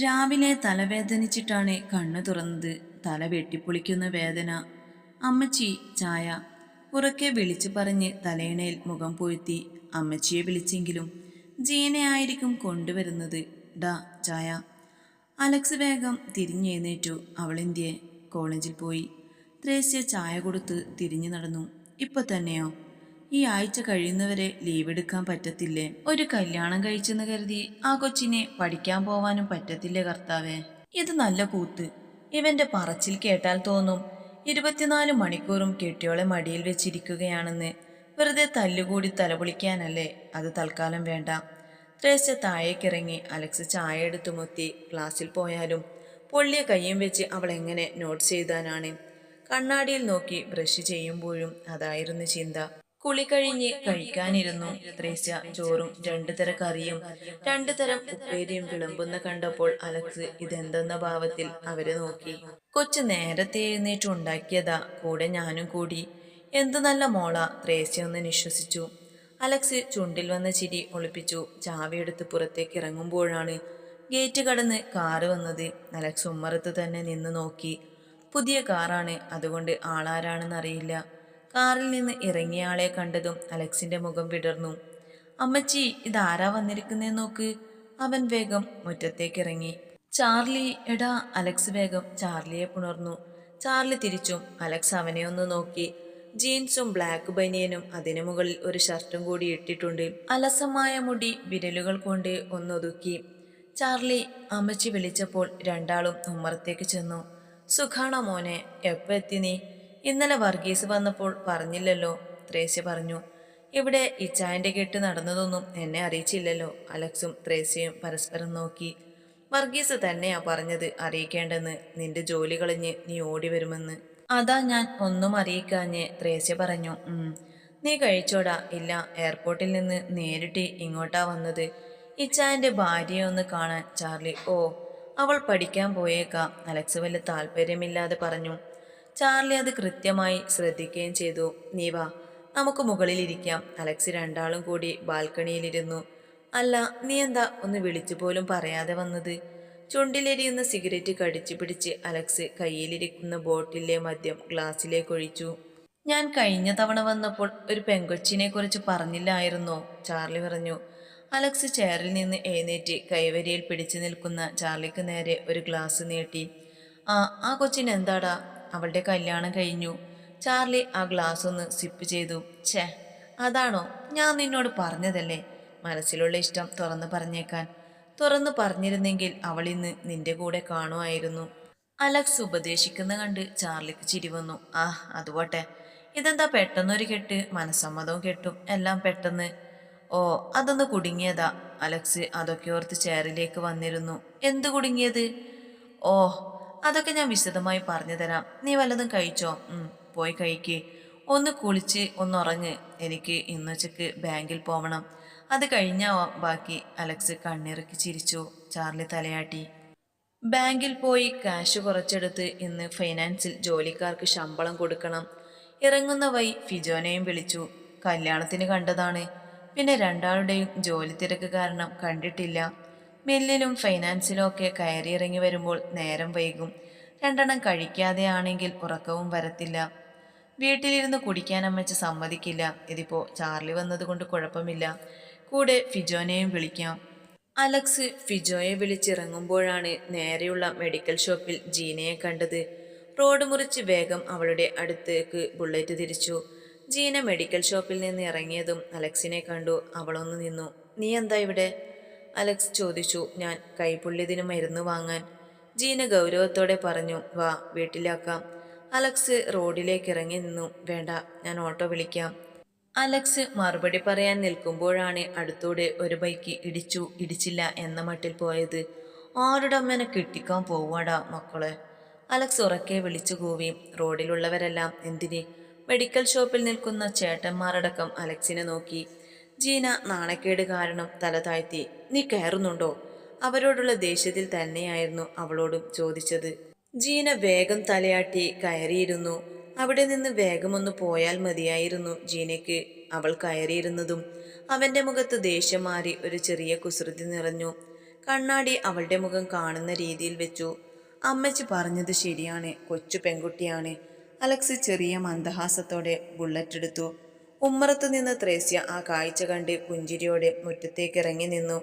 രാവിലെ തലവേദനിച്ചിട്ടാണ് കണ്ണു തുറന്നത്. തല വെട്ടിപ്പൊളിക്കുന്ന വേദന. അമ്മച്ചി ചായ. ഉറക്കെ വിളിച്ചു പറഞ്ഞ് തലയിണയിൽ മുഖം പൊഴുത്തി അമ്മച്ചിയെ വിളിച്ചെങ്കിലും ജീനയായിരിക്കും കൊണ്ടുവരുന്നത്. ഡാ ചായ. അലക്സ് വേഗം തിരിഞ്ഞെഴുന്നേറ്റു അവളെന്തിയെ കോളേജിൽ പോയി. ത്രേസ്യ ചായ കൊടുത്ത് തിരിഞ്ഞു നടന്നു. ഇപ്പൊ തന്നെയോ? ഈ ആഴ്ച കഴിയുന്നവരെ ലീവ് എടുക്കാൻ പറ്റത്തില്ലേ? ഒരു കല്യാണം കഴിച്ചെന്ന് കരുതി ആ കൊച്ചിനെ പഠിക്കാൻ പോവാനും പറ്റത്തില്ലേ കർത്താവേ? ഇത് നല്ല കൂത്ത് ഇവന്റെ പറച്ചിൽ കേട്ടാൽ തോന്നും. ഇരുപത്തിനാല് മണിക്കൂറും കെട്ടിയോളെ മടിയിൽ വെച്ചിരിക്കുകയാണെന്ന്. വെറുതെ തല്ലുകൂടി തലപൊളിക്കാനല്ലേ അത് തൽക്കാലം വേണ്ട. ത്രേശ താഴേക്കിറങ്ങി അലക്സ് ചായ എടുത്തു മുത്തി ക്ലാസ്സിൽ പോയാലും പൊള്ളിയ കയ്യും വെച്ച് അവൾ എങ്ങനെ നോട്ട്സ് എഴുതാനാണ്? കണ്ണാടിയിൽ നോക്കി ബ്രഷ് ചെയ്യുമ്പോഴും അതായിരുന്നു ചിന്ത. കുളി കഴിഞ്ഞ് കഴിക്കാനിരുന്നു. ത്രേസ്യ ചോറും രണ്ടു തര കറിയും രണ്ടു തരം ഉപ്പേരിയും വിളമ്പുന്ന കണ്ടപ്പോൾ അലക്സ് ഇതെന്തെന്ന ഭാവത്തിൽ അവരെ നോക്കി. കൊച്ചു നേരത്തെ എഴുന്നേറ്റ് ഉണ്ടാക്കിയതാ കൂടെ ഞാനും കൂടി. എന്തു നല്ല മോള ത്രേസ്യ ഒന്ന് നിശ്വസിച്ചു. അലക്സ് ചുണ്ടിൽ വന്ന ചിരി ഒളിപ്പിച്ചു. ചാവിയെടുത്ത് പുറത്തേക്ക് ഇറങ്ങുമ്പോഴാണ് ഗേറ്റ് കടന്ന് കാറ് വന്നത്. അലക്സ് ഉമ്മറത്ത് തന്നെ നിന്ന് നോക്കി. പുതിയ കാറാണ്. അതുകൊണ്ട് ആളാരാണെന്ന് അറിയില്ല കാറിൽ നിന്ന് ഇറങ്ങിയ ആളെ കണ്ടതും അലക്സിന്റെ മുഖം വിടർന്നു. അമ്മച്ചി ഇതാരാ വന്നിരിക്കുന്നേ നോക്ക്. അവൻ വേഗം മുറ്റത്തേക്ക് ഇറങ്ങി ചാർലി എടാ അലക്സ് വേഗം ചാർലിയെ പുണർന്നു. ചാർലി തിരിച്ചും അലക്സ് അവനെ ഒന്ന് നോക്കി. ജീൻസും ബ്ലാക്ക് ബനിയനും അതിനു മുകളിൽ ഒരു ഷർട്ടും കൂടി ഇട്ടിട്ടുണ്ട്. അലസമായ മുടി വിരലുകൾ കൊണ്ട് ഒന്നൊതുക്കി. ചാർലി അമ്മച്ചി വിളിച്ചപ്പോൾ രണ്ടാളും ഉമ്മറത്തേക്ക് ചെന്നു. സുഖാണോ മോനെ? എപ്പോ എത്തി നീ? ഇന്നലെ വർഗീസ് വന്നപ്പോൾ പറഞ്ഞില്ലല്ലോ. ത്രേസ്യ പറഞ്ഞു ഇവിടെ ഇച്ചായന്റെ കെട്ട് നടന്നതൊന്നും എന്നെ അറിയിച്ചില്ലല്ലോ അലക്സും ത്രേസ്യയും പരസ്പരം നോക്കി. വർഗീസ് തന്നെയാ പറഞ്ഞത് അറിയിക്കേണ്ടെന്ന് നിന്റെ ജോലി കളഞ്ഞ് നീ ഓടി വരുമെന്ന്. അതാ ഞാൻ ഒന്നും അറിയിക്കാഞ്ഞ് ത്രേസ്യ പറഞ്ഞു. നീ കഴിച്ചോടാ ഇല്ല എയർപോർട്ടിൽ നിന്ന് നേരിട്ട് ഇങ്ങോട്ടാ വന്നത്. ഇച്ചായന്റെ ഭാര്യയെ ഒന്ന് കാണാൻ ചാർലി ഓ അവൾ പഠിക്കാൻ പോയേക്കാം അലക്സ് വല്ല താല്പര്യമില്ലാതെ പറഞ്ഞു. ചാർലി അത് കൃത്യമായി ശ്രദ്ധിക്കുകയും ചെയ്തു. നീവ നമുക്ക് മുകളിലിരിക്കാം അലക്സ് രണ്ടാളും കൂടി ബാൽക്കണിയിലിരുന്നു. അല്ല നീ എന്താ ഒന്ന് വിളിച്ചു പോലും പറയാതെ വന്നത്? ചുണ്ടിലെരിയുന്ന സിഗരറ്റ് കടിച്ചു പിടിച്ച് അലക്സ് കയ്യിലിരിക്കുന്ന ബോട്ടിലെ മദ്യം ഗ്ലാസ്സിലേക്ക് ഒഴിച്ചു. ഞാൻ കഴിഞ്ഞ തവണ വന്നപ്പോൾ ഒരു പെങ്കൊച്ചിനെ കുറിച്ച് പറഞ്ഞില്ലായിരുന്നോ ചാർലി പറഞ്ഞു. അലക്സ് ചെയറിൽ നിന്ന് എഴുന്നേറ്റ് കൈവരിയിൽ പിടിച്ചു നിൽക്കുന്ന ചാർലിക്ക് നേരെ ഒരു ഗ്ലാസ് നീട്ടി. ആ ആ കൊച്ചിന് എന്താടാ അവളുടെ കല്യാണം കഴിഞ്ഞു. ചാർലി ആ ഗ്ലാസ് ഒന്ന് സിപ്പ് ചെയ്തു. ഛേ അതാണോ? ഞാൻ നിന്നോട് പറഞ്ഞതല്ലേ? മനസ്സിലുള്ള ഇഷ്ടം തുറന്നു പറഞ്ഞേക്കാൻ. തുറന്നു പറഞ്ഞിരുന്നെങ്കിൽ അവൾ ഇന്ന് നിന്റെ കൂടെ കാണുമായിരുന്നു. അലക്സ് ഉപദേശിക്കുന്ന കണ്ട് ചാർലിക്ക് ചിരി വന്നു. ആ അതുപോട്ടെ. ഇതെന്താ പെട്ടെന്നൊരു കെട്ട്? മനസ്സമ്മതവും കെട്ടും. എല്ലാം പെട്ടെന്ന്. ഓ അതൊന്ന് കുടുങ്ങിയതാ. അലക്സ് അതൊക്കെ ഓർത്ത് ചെയറിലേക്ക് വന്നിരുന്നു. എന്ത് കുടുങ്ങിയത്? ഓ അതൊക്കെ ഞാൻ വിശദമായി പറഞ്ഞു തരാം. നീ വല്ലതും കഴിച്ചോ? പോയി കഴിക്ക്. ഒന്ന് കുളിച്ച് ഒന്ന് ഉറങ്ങ്. എനിക്ക് ഇന്നുച്ചക്ക് ബാങ്കിൽ പോവണം. അത് കഴിഞ്ഞാവാം ബാക്കി അലക്സ് കണ്ണിറക്കി ചിരിച്ചു. ചാർലി തലയാട്ടി. ബാങ്കിൽ പോയി കാശ് കുറച്ചെടുത്ത് ഇന്ന് ഫൈനാൻസിൽ ജോലിക്കാർക്ക് ശമ്പളം കൊടുക്കണം. ഇറങ്ങുന്ന വൈ ഫിജോനെയും വിളിച്ചു. കല്യാണത്തിന് കണ്ടതാണ്. പിന്നെ രണ്ടാളുടെയും ജോലി തിരക്ക് കാരണം കണ്ടിട്ടില്ല. മില്ലിലും ഫൈനാൻസിലും ഒക്കെ കയറിയിറങ്ങി വരുമ്പോൾ നേരം വൈകും. രണ്ടെണ്ണം കഴിക്കാതെ ആണെങ്കിൽ ഉറക്കവും വരത്തില്ല. വീട്ടിലിരുന്ന് കുടിക്കാൻ അമ്മച്ച് സമ്മതിക്കില്ല. ഇതിപ്പോ ചാർലി വന്നതുകൊണ്ട് കുഴപ്പമില്ല. കൂടെ ഫിജോനെയും വിളിക്കാം. അലക്സ് ഫിജോയെ വിളിച്ചിറങ്ങുമ്പോഴാണ് നേരെയുള്ള മെഡിക്കൽ ഷോപ്പിൽ ജീനയെ കണ്ടത്. റോഡ് മുറിച്ച് വേഗം അവളുടെ അടുത്തേക്ക് ബുള്ളറ്റ് തിരിച്ചു. ജീന മെഡിക്കൽ ഷോപ്പിൽ നിന്ന് ഇറങ്ങിയതും അലക്സിനെ കണ്ടു. അവളൊന്ന് നിന്നു. നീ എന്താ ഇവിടെ? അലക്സ് ചോദിച്ചു ഞാൻ കൈപ്പുള്ളിതിന് മരുന്ന് വാങ്ങാൻ. ജീന ഗൗരവത്തോടെ പറഞ്ഞു വാ വീട്ടിലാക്കാം. അലക്സ് റോഡിലേക്ക് ഇറങ്ങി നിന്നു വേണ്ട ഞാൻ ഓട്ടോ വിളിക്കാം. അലക്സ് മറുപടി പറയാൻ നിൽക്കുമ്പോഴാണ് അടുത്തൂടെ ഒരു ബൈക്ക് ഇടിച്ചു ഇടിച്ചില്ല എന്ന മട്ടിൽ പോയത്. ആരുടെ അമ്മേനെ കിട്ടിക്കാൻ പോവാടാ മക്കളെ? അലക്സ് ഉറക്കെ വിളിച്ചു കൂവി റോഡിലുള്ളവരെല്ലാം എന്തിന്? മെഡിക്കൽ ഷോപ്പിൽ നിൽക്കുന്ന ചേട്ടന്മാരടക്കം അലക്സിനെ നോക്കി. ജീന നാണക്കേട് കാരണം തല താഴ്ത്തി നീ കയറുന്നുണ്ടോ? അവരോടുള്ള ദേഷ്യത്തിൽ തന്നെയായിരുന്നു അവളോടും ചോദിച്ചത്. ജീന വേഗം തലയാട്ടി കയറിയിരുന്നു. അവിടെ നിന്ന് വേഗമൊന്ന് പോയാൽ മതിയായിരുന്നു ജീനയ്ക്ക്. അവൾ കയറിയിരുന്നതും അവന്റെ മുഖത്ത് ദേഷ്യം മാറി ഒരു ചെറിയ കുസൃതി നിറഞ്ഞു. കണ്ണാടി അവളുടെ മുഖം കാണുന്ന രീതിയിൽ വെച്ചു. അമ്മച്ചി പറഞ്ഞത് ശരിയാണ് കൊച്ചു പെൺകുട്ടിയാണ്. അലക്സ് ചെറിയ മന്ദഹാസത്തോടെ ബുള്ളറ്റ് എടുത്തു. ഉമ്മറത്തു നിന്ന് ത്രേസ്യ ആ കാഴ്ച കണ്ട് പുഞ്ചിരിയോടെ മുറ്റത്തേക്ക് ഇറങ്ങി നിന്നു.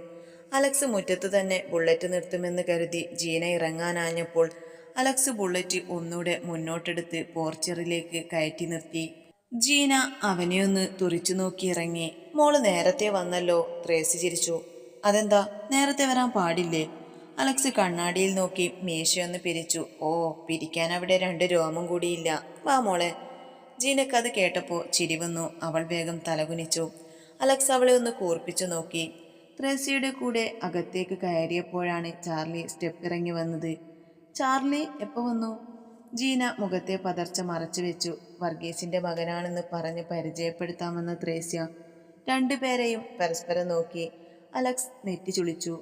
അലക്സ് മുറ്റത്ത് തന്നെ ബുള്ളറ്റ് നിർത്തുമെന്ന് കരുതി ജീന ഇറങ്ങാനാഞ്ഞപ്പോൾ അലക്സ് ബുള്ളറ്റ് ഒന്നുകൂടെ മുന്നോട്ടെടുത്ത് പോർച്ചറിലേക്ക് കയറ്റി നിർത്തി. ജീന അവനെ ഒന്ന് തുറിച്ചു നോക്കി ഇറങ്ങി. മോൾ നേരത്തെ വന്നല്ലോ ത്രേസി ചിരിച്ചു. അതെന്താ നേരത്തെ വരാൻ പാടില്ലേ? അലക്സ് കണ്ണാടിയിൽ നോക്കി മീശയൊന്ന് പിരിച്ചു. ഓ പിരിക്കാൻ അവിടെ രണ്ട് രോമം കൂടിയില്ല. വാ മോളെ. ജീനക്കത് കേട്ടപ്പോൾ ചിരിവന്നു അവൾ വേഗം തലകുനിച്ചു. അലക്സ് അവളെ ഒന്ന് കൂർപ്പിച്ചു നോക്കി. ത്രേസിയുടെ കൂടെ അകത്തേക്ക് കയറിയപ്പോഴാണ് ചാർലി സ്റ്റെപ്പ് ഇറങ്ങി വന്നത്. ചാർലി എപ്പോൾ വന്നു? ജീന മുഖത്തെ പതർച്ച മറച്ചു വെച്ചു. വർഗീസിന്റെ മകനാണെന്ന് പറഞ്ഞ് പരിചയപ്പെടുത്താമെന്ന ത്രേസ്യ. രണ്ടുപേരെയും പരസ്പരം നോക്കി. അലക്സ് നെറ്റി ചുളിച്ചു.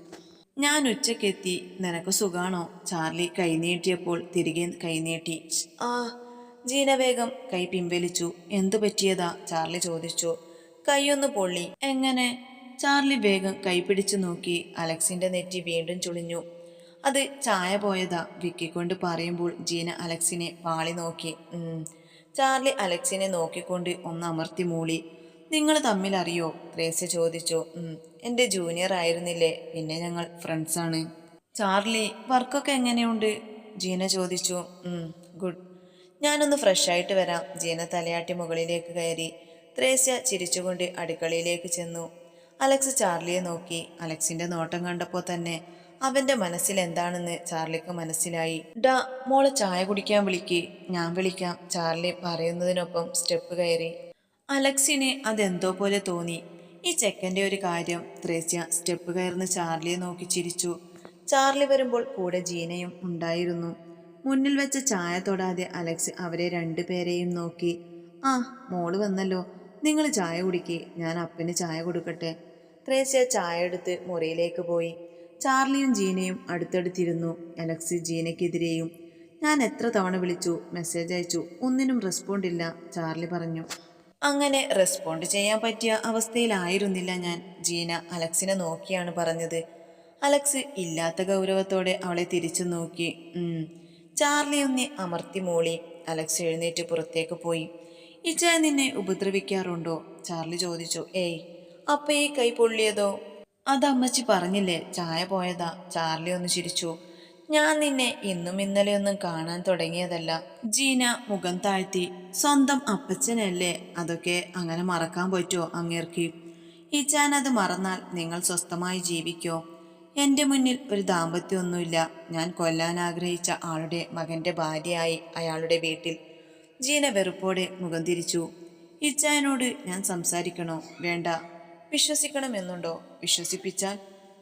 ഞാൻ ഉച്ചക്കെത്തി നിനക്ക് സുഖാണോ? ചാർലി കൈനീട്ടിയപ്പോൾ തിരികെ കൈനീട്ടി. ആ ജീന വേഗം കൈ പിൻവലിച്ചു. എന്തു പറ്റിയതാ? ചാർലി ചോദിച്ചു. കൈയൊന്ന് പൊള്ളി. എങ്ങനെ? ചാർലി വേഗം കൈ പിടിച്ചു നോക്കി. അലക്സിന്റെ നെറ്റി വീണ്ടും ചുളിഞ്ഞു. അത് ചായ പോയതാ വിക്കിക്കൊണ്ട് പറയുമ്പോൾ ജീന അലക്സിനെ പാളി നോക്കി. ചാർലി അലക്സിനെ നോക്കിക്കൊണ്ട് ഒന്ന് അമർത്തി മൂളി. നിങ്ങൾ തമ്മിൽ അറിയോ? ത്രേസ്യ ചോദിച്ചു. എന്റെ ജൂനിയർ ആയിരുന്നില്ലേ. പിന്നെ ഞങ്ങൾ ഫ്രണ്ട്സാണ്. ചാർലി വർക്കൊക്കെ എങ്ങനെയുണ്ട്? ജീന ചോദിച്ചു. ഗുഡ്. ഞാനൊന്ന് ഫ്രഷായിട്ട് വരാം. ജീന തലയാട്ടി മുകളിലേക്ക് കയറി ത്രേസ്യ ചിരിച്ചുകൊണ്ട് അടുക്കളയിലേക്ക് ചെന്നു. അലക്സ് ചാർലിയെ നോക്കി. അലക്സിന്റെ നോട്ടം കണ്ടപ്പോൾ തന്നെ അവന്റെ മനസ്സിൽ എന്താണെന്ന് ചാർലിക്ക് മനസ്സിലായി. ഡാ മോളെ ചായ കുടിക്കാൻ വിളിക്ക്. ഞാൻ വിളിക്കാം ചാർലി പറയുന്നതിനൊപ്പം സ്റ്റെപ്പ് കയറി. അലക്സിന് അതെന്തോ പോലെ തോന്നി. ഈ ചെക്കന്റെ ഒരു കാര്യം ത്രേസ്യ സ്റ്റെപ്പ് കയറുന്ന ചാർലിയെ നോക്കി ചിരിച്ചു. ചാർലി വരുമ്പോൾ കൂടെ ജീനയും ഉണ്ടായിരുന്നു. മുന്നിൽ വെച്ച ചായ തൊടാതെ അലക്സ് അവരെ രണ്ടുപേരെയും നോക്കി. ആ മോൾ വന്നല്ലോ. നിങ്ങൾ ചായ കുടിക്ക്. ഞാൻ അപ്പന് ചായ കൊടുക്കട്ടെ. ത്രേസ്യ ചായ എടുത്ത് മുറിയിലേക്ക് പോയി. ചാർലിയും ജീനയും അടുത്തടുത്തിരുന്നു. അലക്സ് ജീനയ്ക്കെതിരെയും. ഞാൻ എത്ര തവണ വിളിച്ചു? മെസ്സേജ് അയച്ചു. ഒന്നിനും റെസ്പോണ്ട് ഇല്ല ചാർലി പറഞ്ഞു. അങ്ങനെ റെസ്പോണ്ട് ചെയ്യാൻ പറ്റിയ അവസ്ഥയിലായിരുന്നില്ല ഞാൻ ജീന അലക്സിനെ നോക്കിയാണ് പറഞ്ഞത്. അലക്സ് ഇല്ലാത്ത ഗൗരവത്തോടെ അവളെ തിരിച്ചു നോക്കി. ചാർലി ഒന്ന് അമർത്തി മോളി. അലക്സ് എഴുന്നേറ്റ് പുറത്തേക്ക് പോയി. ഇച്ച നിന്നെ ഉപദ്രവിക്കാറുണ്ടോ? ചാർലി ചോദിച്ചു. ഏയ് അപ്പ ഈ കൈ പൊള്ളിയതോ? അത് അമ്മച്ചി പറഞ്ഞില്ലേ ചായ പോയതാ. ചാർലി ഒന്ന് ചിരിച്ചു. ഞാൻ നിന്നെ ഇന്നും ഇന്നലെയൊന്നും കാണാൻ തുടങ്ങിയതല്ല. ജീന മുഖം താഴ്ത്തി. സ്വന്തം അപ്പച്ചനല്ലേ? അതൊക്കെ അങ്ങനെ മറക്കാൻ പറ്റുമോ അങ്ങേർക്ക്? ഇച്ചാൻ അത് മറന്നാൽ നിങ്ങൾ സ്വസ്ഥമായി ജീവിക്കോ? എന്റെ മുന്നിൽ ഒരു ദാമ്പത്യമൊന്നുമില്ല ഞാൻ കൊല്ലാൻ ആഗ്രഹിച്ച ആളുടെ മകന്റെ ഭാര്യയായി അയാളുടെ വീട്ടിൽ ജീന വെറുപ്പോടെ മുഖം തിരിച്ചു. ഇച്ചായനോട് ഞാൻ സംസാരിക്കണോ? വേണ്ട. വിശ്വസിക്കണമെന്നുണ്ടോ? വിശ്വസിപ്പിച്ചാൽ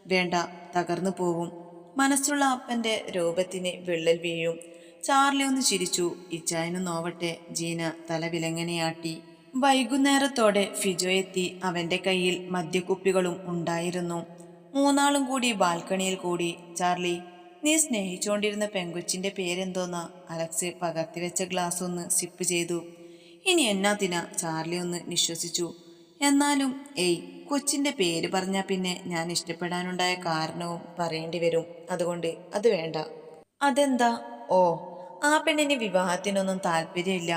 വേണ്ട. തകർന്നു പോവും. മനസ്സുള്ള അപ്പന്റെ രൂപത്തിന് വിള്ളൽ വീഴും. ചാർലി ഒന്ന് ചിരിച്ചു. ഇച്ചായനും നോവട്ടെ. ജീന തല വിലങ്ങനെയാട്ടി. വൈകുന്നേരത്തോടെ ഫിജോ എത്തി. അവന്റെ കയ്യിൽ മദ്യക്കുപ്പികളും ഉണ്ടായിരുന്നു. മൂന്നാളും കൂടി ബാൽക്കണിയിൽ കൂടി. ചാർലി നീ സ്നേഹിച്ചുകൊണ്ടിരുന്ന പെങ്കുച്ചിന്റെ പേരെന്തോന്ന്? അലക്സ് പകർത്തിവെച്ച ഗ്ലാസ് ഒന്ന് സിപ്പ് ചെയ്തു. ഇനി എന്നാത്തിനാ ചാർലി ഒന്ന് നിശ്വസിച്ചു. എന്നാലും ഏയ് കൊച്ചിന്റെ പേര് പറഞ്ഞാൽ പിന്നെ ഞാൻ ഇഷ്ടപ്പെടാനുണ്ടായ കാരണവും പറയേണ്ടി വരും. അതുകൊണ്ട് അത് വേണ്ട. അതെന്താ? ഓ ആ പെണ്ണിന് വിവാഹത്തിനൊന്നും താല്പര്യമില്ല.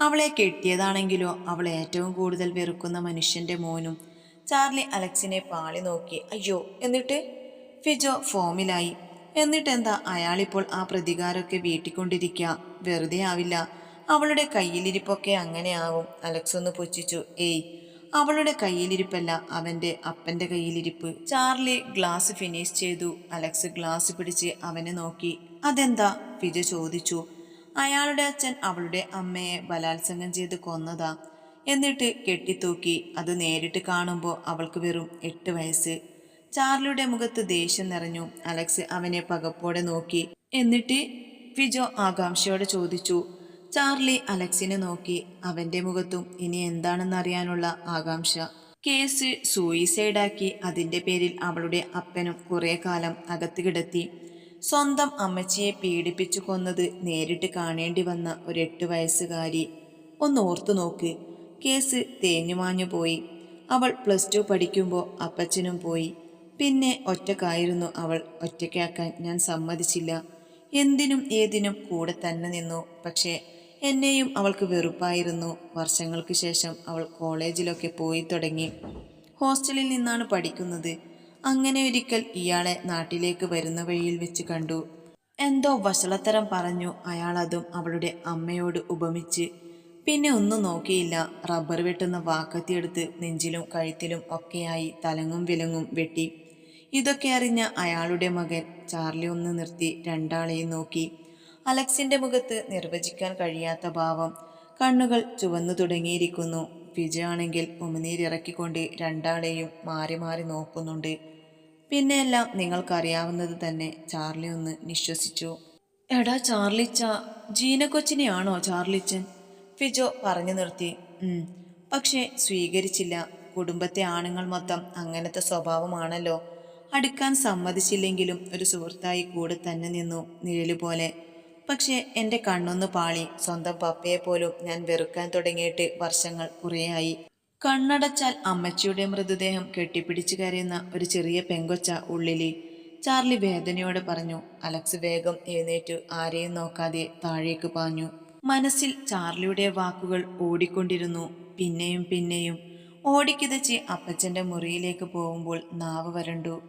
അവളെ കെട്ടിയതാണെങ്കിലോ അവൾ ഏറ്റവും കൂടുതൽ വെറുക്കുന്ന മനുഷ്യന്റെ മോനും ചാർലി അലക്സിനെ പാളി നോക്കി അയ്യോ എന്നിട്ട് ഫിജോ ഫോമിലായി. എന്നിട്ടെന്താ അയാളിപ്പോൾ ആ പ്രതികാരമൊക്കെ വീട്ടിക്കൊണ്ടിരിക്കുക വെറുതെ ആവില്ല. അവളുടെ കയ്യിലിരിപ്പൊക്കെ അങ്ങനെ ആവും. അലക്സ് ഒന്ന് പുച്ഛിച്ചു ഏയ് അവളുടെ കയ്യിലിരിപ്പല്ല അവന്റെ അപ്പന്റെ കയ്യിലിരിപ്പ്. ചാർലി ഗ്ലാസ് ഫിനിഷ് ചെയ്തു. അലക്സ് ഗ്ലാസ് പിടിച്ച് അവനെ നോക്കി. അതെന്താ? ഫിജ ചോദിച്ചു. അയാളുടെ അച്ഛൻ അവളുടെ അമ്മയെ ബലാത്സംഗം ചെയ്ത് കൊന്നതാ. എന്നിട്ട് കെട്ടിത്തൂക്കി അത് നേരിട്ട് കാണുമ്പോൾ അവൾക്ക് വെറും എട്ട് വയസ്സ്. ചാർലിയുടെ മുഖത്ത് ദേഷ്യം നിറഞ്ഞു. അലക്സ് അവനെ പകപ്പോടെ നോക്കി. എന്നിട്ട് ഫിജോ ആകാംക്ഷയോടെ ചോദിച്ചു ചാർലി അലക്സിനെ നോക്കി അവന്റെ മുഖത്തും ഇനി എന്താണെന്ന് അറിയാനുള്ള ആകാംക്ഷ? കേസ് സൂയിസൈഡാക്കി അതിന്റെ പേരിൽ അവളുടെ അപ്പനും കുറെ കാലം അകത്ത് കിടത്തി. സ്വന്തം അമ്മച്ചിയെ പീഡിപ്പിച്ചു കൊന്നത് നേരിട്ട് കാണേണ്ടി വന്ന ഒരു എട്ട് വയസ്സുകാരി. ഒന്ന് ഓർത്തു നോക്ക്. കേസ് തേഞ്ഞുമാഞ്ഞു പോയി. അവൾ പ്ലസ് ടു പഠിക്കുമ്പോൾ അപ്പച്ചനും പോയി. പിന്നെ ഒറ്റക്കായിരുന്നു അവൾ. ഒറ്റയ്ക്കാക്കാൻ ഞാൻ സമ്മതിച്ചില്ല. എന്തിനും ഏതിനും കൂടെ തന്നെ നിന്നു. പക്ഷേ എന്നെയും അവൾക്ക് വെറുപ്പായിരുന്നു. വർഷങ്ങൾക്ക് ശേഷം അവൾ കോളേജിലൊക്കെ പോയി തുടങ്ങി. ഹോസ്റ്റലിൽ നിന്നാണ് പഠിക്കുന്നത്. അങ്ങനെ ഒരിക്കൽ ഇയാളെ നാട്ടിലേക്ക് വരുന്ന വഴിയിൽ വെച്ച് കണ്ടു. എന്തോ വഷളത്തരം പറഞ്ഞു അയാൾ അതും അവളുടെ അമ്മയോട് ഉപമിച്ച്. പിന്നെ ഒന്നും നോക്കിയില്ല. റബ്ബർ വെട്ടുന്ന വാക്കത്തിയെടുത്ത് നെഞ്ചിലും കഴുത്തിലും ഒക്കെയായി തലങ്ങും വിലങ്ങും വെട്ടി. ഇതൊക്കെ അറിഞ്ഞ അയാളുടെ മകൻ ചാർലി ഒന്ന് നിർത്തി രണ്ടാളെയും നോക്കി. അലക്സിന്റെ മുഖത്ത് നിർവചിക്കാൻ കഴിയാത്ത ഭാവം. കണ്ണുകൾ ചുവന്നു തുടങ്ങിയിരിക്കുന്നു. വിജയാണെങ്കിൽ ഉമിനീരിറക്കിക്കൊണ്ട് രണ്ടാളെയും മാറി മാറി നോക്കുന്നുണ്ട്. പിന്നെയെല്ലാം നിങ്ങൾക്കറിയാവുന്നത് തന്നെ ചാർലി ഒന്ന് നിശ്വസിച്ചു. എടാ ചാർലിച്ച ജീന കൊച്ചിനെയാണോ ചാർലിച്ചൻ? ഫിജോ പറഞ്ഞു നിർത്തി. "ഉം. പക്ഷേ സ്വീകരിച്ചില്ല. കുടുംബത്തെ ആണുങ്ങൾ മൊത്തം അങ്ങനത്തെ സ്വഭാവമാണല്ലോ. അടുക്കാൻ സമ്മതിച്ചില്ലെങ്കിലും ഒരു സുഹൃത്തായി കൂടെ തന്നെ നിന്നു നിഴൽ പോലെ. പക്ഷേ എന്റെ കണ്ണൊന്ന് പാളി. സ്വന്തം പപ്പയെ പോലും ഞാൻ വെറുക്കാൻ തുടങ്ങിയിട്ട് വർഷങ്ങൾ കുറേയായി. കണ്ണടച്ചാൽ അമ്മച്ചിയുടെ മൃതദേഹം കെട്ടിപ്പിടിച്ചു കരയുന്ന ഒരു ചെറിയ പെങ്കൊച്ച ഉള്ളിലി. ചാർലി വേദനയോടെ പറഞ്ഞു അലക്സ് വേഗം എഴുന്നേറ്റു. ആരെയും നോക്കാതെ താഴേക്ക് പാഞ്ഞു. മനസ്സിൽ ചാർലിയുടെ വാക്കുകൾ ഓടിക്കൊണ്ടിരുന്നു. പിന്നെയും പിന്നെയും ഓടിക്കിതച്ച് അപ്പച്ചന്റെ മുറിയിലേക്ക് പോകുമ്പോൾ നാവ് വരണ്ടു.